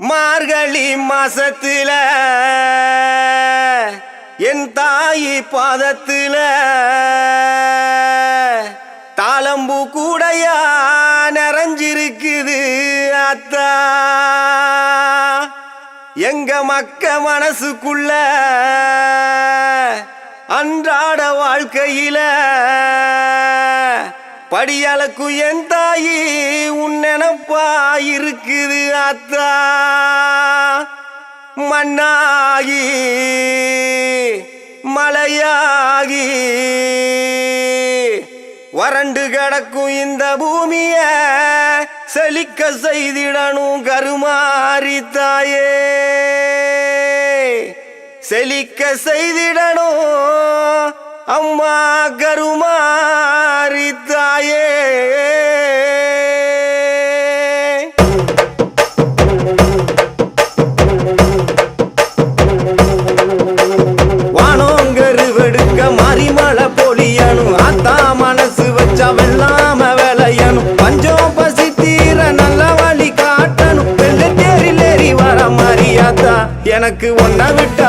மார்கழி மாசத்தில என் தாயி பாதத்தில தாளம்பூ கூடையா நிறைஞ்சிருக்குது அத்தா. எங்க மக்க மனசுக்குள்ள அன்றாட வாழ்க்கையில படியளக்கு என் தாயி உன்னெனப்பா இருக்குது அத்தா மண்ணாகி மலையாகி வறண்டு கிடக்கும் இந்த பூமிய செழிக்க செய்திடணும் கருமாரி தாயே. செழிக்க செய்திடணும் அம்மா கருமாரி தாயே. வானோங்கருவெடுக்க மாரிமலை பொழியணும் அத்தா மனசு வச்சா வெள்ளாம விளையணும் பஞ்சம் பசி தீர நல்ல வழி காட்டணும் வெள்ளத்தேரில் ஏறி வர மாரியாத்தா எனக்கு ஒன்ன விட்ட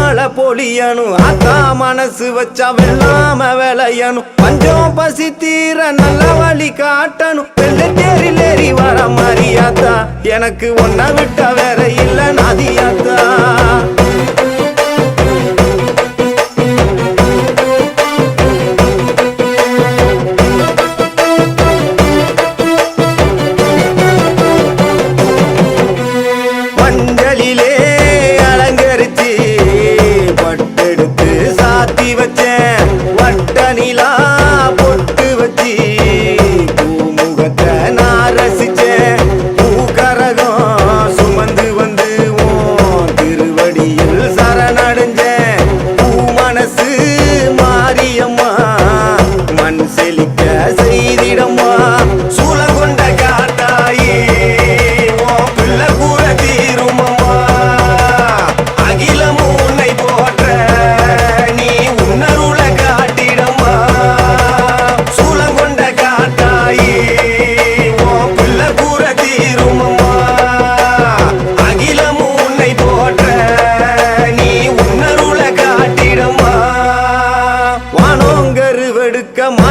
மழை பொழியணும் அத்தா மனசு வச்சா வெள்ளாம விளையணும். பஞ்சம் பசி தீர நல்ல வழி காட்டணும். வெள்ளத்தேரில் ஏறி வர மாரியாத்தா எனக்கு ஒன்ன விட்ட வேற இல்ல நதியாத்தா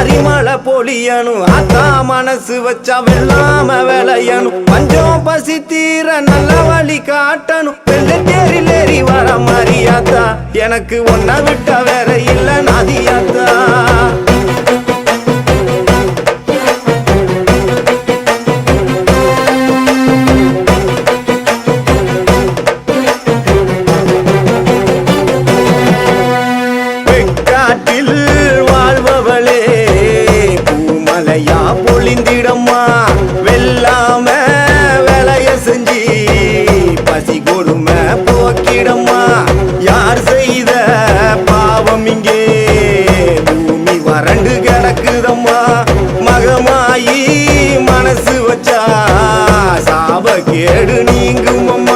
வெடுக்க பொழியனு பொழியணும் அத்தா மனசு வச்சா வெள்ளாம விளையணும் பஞ்சம் பசி தீர நல்ல வழி காட்டணும் வெள்ளத்தேரில் ஏறி வர மாரியாத்தா எனக்கு ஒன்ன விட்ட வேற இல்ல நதியாத்தா. மகமாயி மனசு வச்சா சாப கேடு நீங்கும்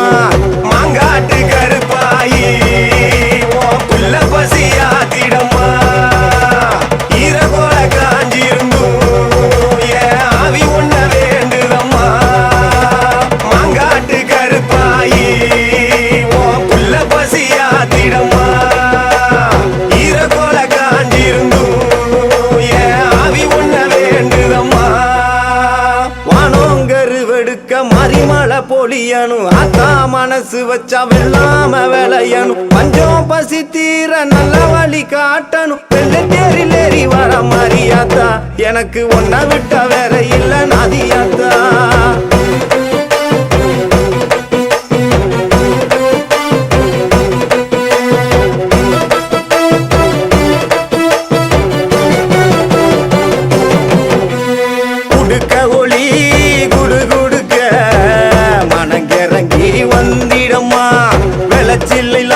வெடுக்க மறிமலை பொழியணும் அத்தா மனசு வச்சா வெள்ளாம விளையணும் பஞ்சம் பசி தீர நல்ல வழி காட்டணும் வெள்ளத்தேரில் ஏறி வர மாரியாத்தா எனக்கு ஒன்ன விட்ட வேற இல்ல நதியாத்தா. Brasil